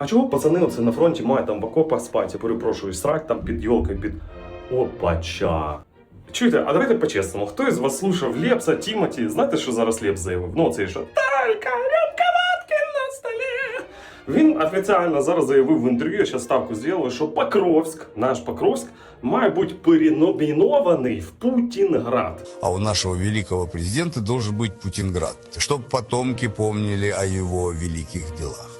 А чого пацани оце на фронті мають там в окопах спати, я перепрошую, срать там під йолкою, під опача. Чуєте, а давайте по-чесному, хто із вас слушав Лепса, Тімоті? Знаєте, що зараз Лепс заявив? Ну, цей що Талька, рюмка водки на столі. Він офіційно зараз заявив в інтерв'ю, я зараз ставку зробив, що Покровськ, наш Покровськ, має бути переномінований в Путінград. А у нашего великого президента должен быть Путинград, чтобы потомки помнили о его великих делах.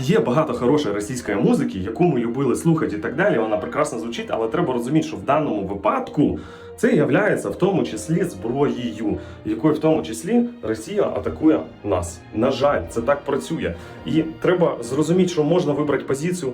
Є багато хорошої російської музики, яку ми любили слухати і так далі. Вона прекрасно звучить, але треба розуміти, що в даному випадку це є в тому числі зброєю, якою в тому числі Росія атакує нас. На жаль, це так працює. І треба зрозуміти, що можна вибрати позицію.